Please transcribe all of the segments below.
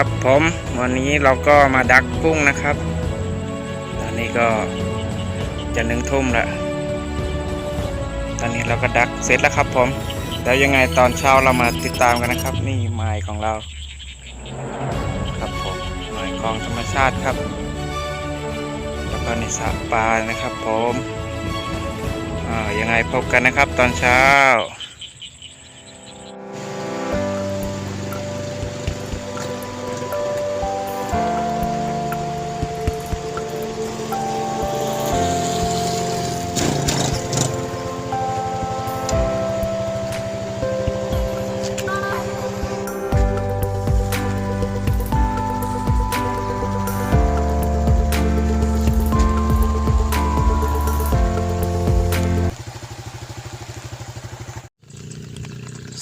ครับผมวันนี้เราก็มาดักกุ้งนะครับ ตอนนี้ก็จะหนึ่งทุ่มแล้วตอนนี้เราก็ดักเสร็จแล้วครับผมแล้วยังไงตอนเช้าเรามาติดตามกันนะครับ นี่หมายของเรา ครับผมหมายของธรรมชาติครับ แล้วก็ในสระปลานะครับผมอ่ายังไงพบกันนะครับตอนเช้า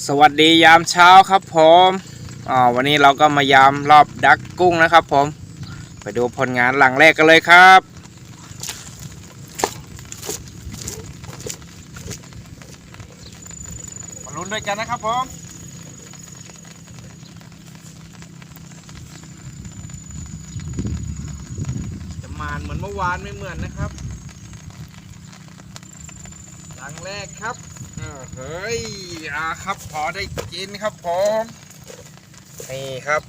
สวัสดียามเช้าครับผมอ่าวันนี้เราก็มายามรอบดักกุ้งนะครับผม ไปดูผลงานหลังแรกกันเลยครับ มาลุ้นด้วยกันนะครับผมจะมานเหมือนเมื่อวานไม่เหมือนนะครับ หลังแรกครับ เฮ้ยอาครับพอได้กินครับผมนี่ครับ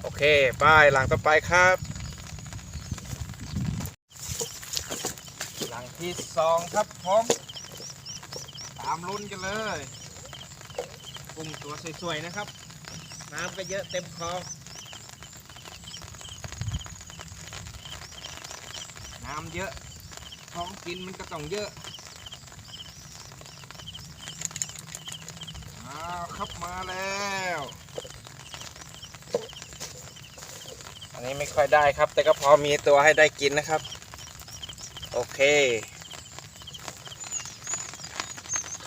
โอเคป้ายหลังต่อไปครับ หลังที่สองครับผมตามลุ้นกันเลยกุ้งตัวสวยๆนะครับ น้ำก็เยอะเต็มคลองน้ำเยอะ ท้องกินมันก็ต้องเยอะ อ้าว ครับมาแล้ว อันนี้ไม่ค่อยได้ครับ แต่ก็พอมีตัวให้ได้กินนะครับ โอเค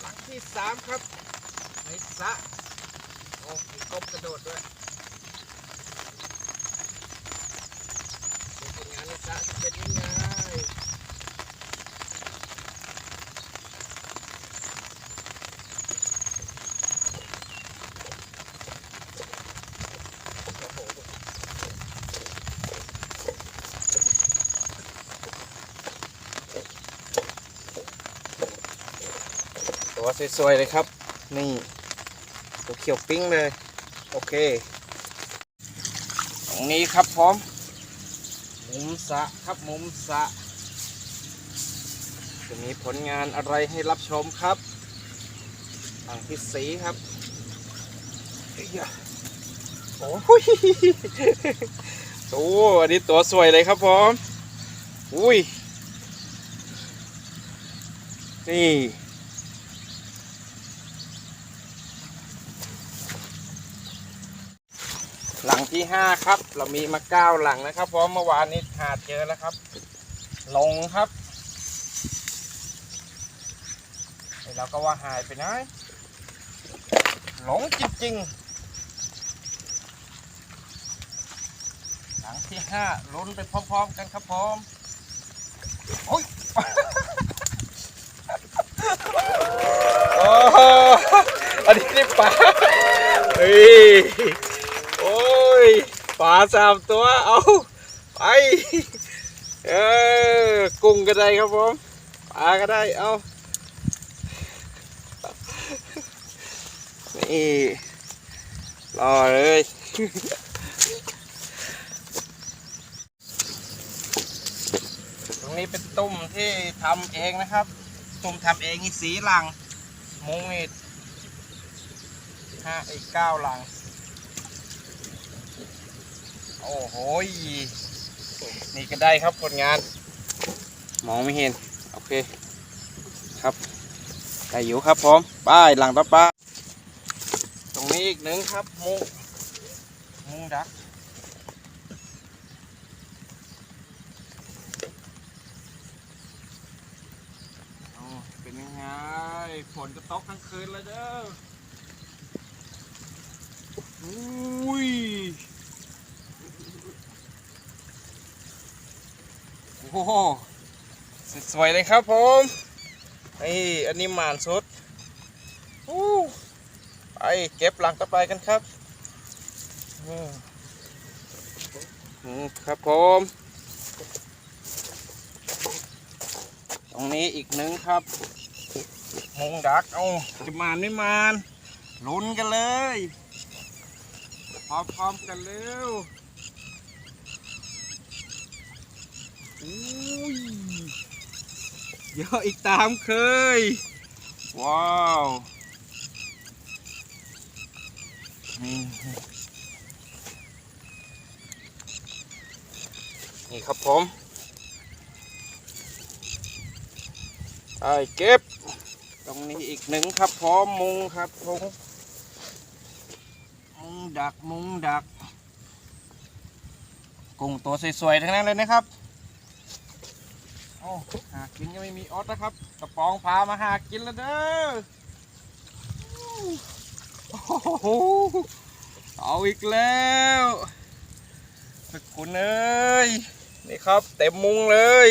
หลังที่สามครับในสะโอ้มีกบกระโดดด้วยดูผลงานในสะจะเป็นยังไง สวยๆเลยครับ นี่ตัวเขียวปิ้งเลย โอเค ตรงนี้ครับผมมุมสะครับมุมสะ จะมีผลงานอะไรให้รับชมครับหลังที่สีครับโอ้ยโอ้อันนี้ตัวสวยเลยครับผมอุ้ย นี่ หลัง ที่ห้าครับ เรามีมาเก้าหลังนะครับ เพราะเมื่อวานนี้หาดเจอแล้วครับ ลงครับไอ้เราก็ว่าหายไปไหนหลงจริงๆ หลังที่ห้าลุ้นไปพร้อมๆกันครับผมโอ้ยโอ้โหอันนี้นี่ปลาเฮ้ย ปลาสามตัว เอาไป เออ กุ้งก็ได้ครับผม ปลาก็ได้ เอานี่รอเลยตรงนี้เป็นตุ้มที่ทำเองนะครับ ตุ้มทำเองนี่สีหลังมุ้งนี่ห้าอีกเก้าหลัง โอ้โหนี่ก็ได้ครับผลงาน มองไม่เห็น โอเค ครับได้อยู่ครับผมป้ายหลังต่อป้าตรงนี้อีกหนึ่งครับมุงมุงดักเอาเป็นยังไงฝนจะตกทั้งคืนเลยเด้อ อ้โอ้โหสวยเลยครับผมนี่อันนี้หมานสุดอู้ไปเก็บหลังต่อไปกันครับอืมครับผม ตรงนี้อีกหนึ่งครับมงดักเอาจะมานไม่มานลุ้นกันเลย พร้อมๆกันเร็วอุ้ย เยอะอีกตามเคย ว้าวนี่นี่ครับผมไอ้เก็บ ตรงนี้อีกหนึ่งครับพร้อมมุงครับผมมุงดักมุงดัก กุ้งตัวสวยๆ ทั้งนั้นเลยนะครับ อ้หากินก็ไม่มีออสนะครับ กระป๋องพามาหากินแล้วเด้อโอ้โหเอาอีกแล้วสกุลเอ้ยนี่ครับ เต็มมุงเลย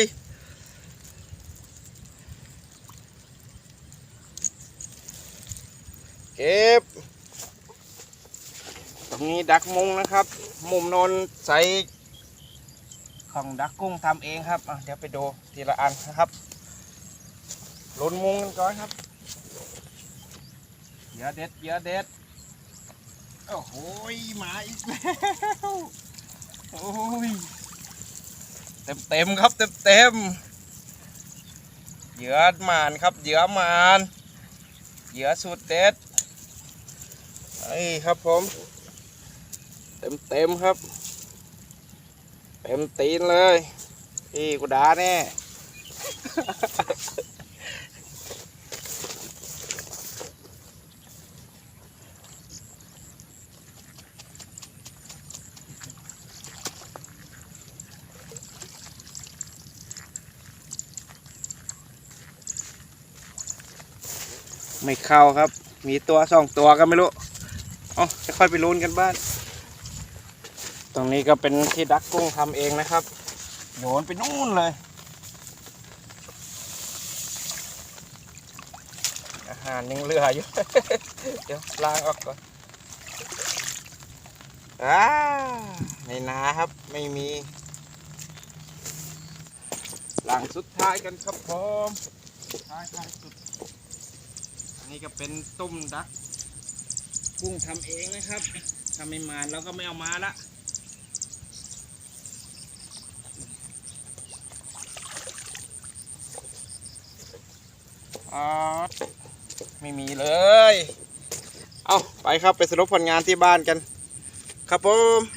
เก็บตรงนี้ดักมุงนะครับ มุมนนใส่ ของดักกุ้งทำเองครับเดี๋ยวไปดูทีละอันนะครับลุ้นมุงกันก่อนครับเหยอะเด็ดเหยอะเด็ดโอ้โหยมาอีกแล้วโอ้ยเต็มเต็มๆครับเต็มเต็มๆเหยื่อมานครับเหยื่อมานเหยื่อสุดเด็ดนี่ครับผม เต็มเต็มๆครับ เต็มตีนเลย พี่กูด่าแน่ ไม่เข้าครับ มีตัวสองตัวก็ไม่รู้ เอ๋อจะค่อยไปลุ้นกันบ้าน ตรงนี้ก็เป็นที่ดักกุ้งทำเองนะครับ โยนไปนู่นเลยอาหารยังเหลืออยู่ เดี๋ยวล้างออกก่อนอ้าในนาครับไม่มีหลังสุดท้ายกันครับผมท้ายท้ายสุด อันนี้ก็เป็นต้มดัก กุ้งทำเองนะครับทำไม่มาเราก็ไม่เอามาละ อ๋อไม่มีเลย เอาไปครับไปสรุปผลงานที่บ้านกัน ครับผมผม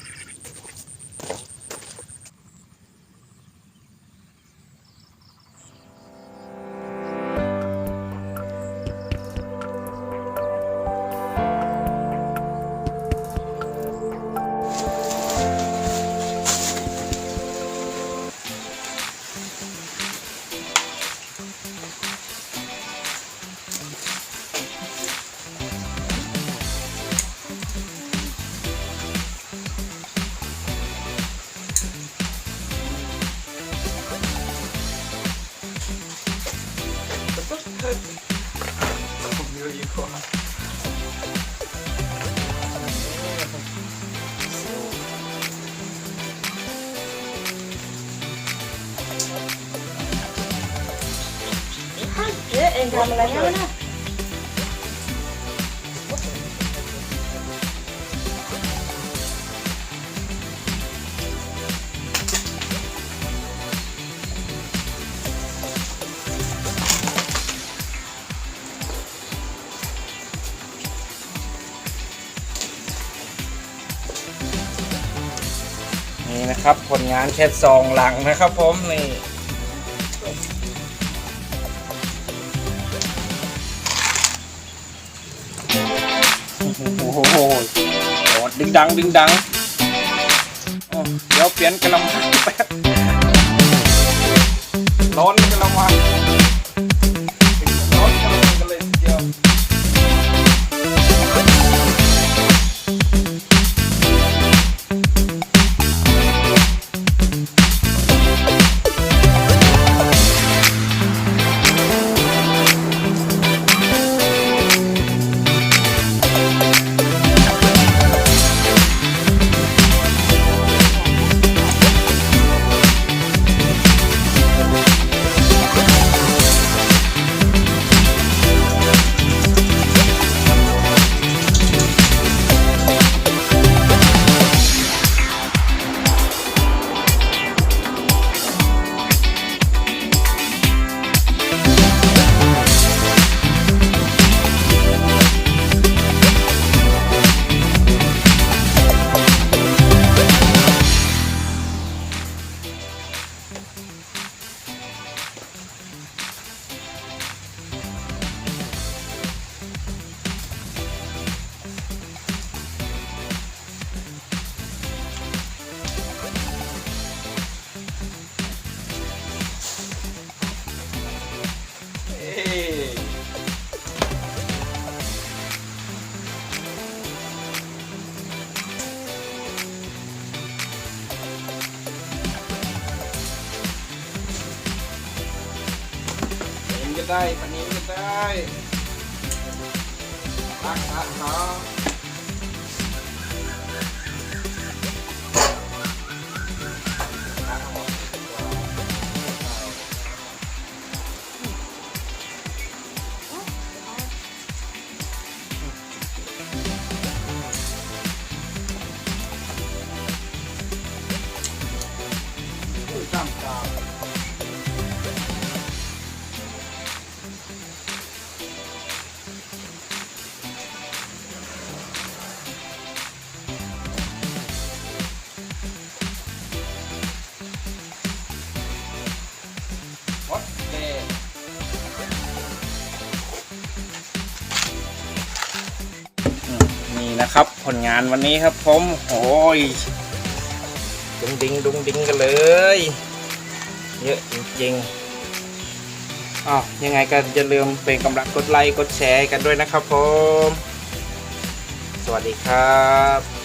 ทำอะไรนะนะนี่นะครับผลงานแค่ซองหลังนะครับผมนี่ ดึงดังดึงดังเดี๋ยวเปลี่ยนกระมังร้อนกระมัง ได้ปันนี้ก็ได้รักษาเขา นะครับ ผลงานวันนี้ครับผมโอ้ยดุงดิงดุงดิงกันเลย เยอะจริงๆอ๋อยังไงก็อย่าลืมเป็นกำลังกดไลค์กดแชร์กันด้วยนะครับผม สวัสดีครับ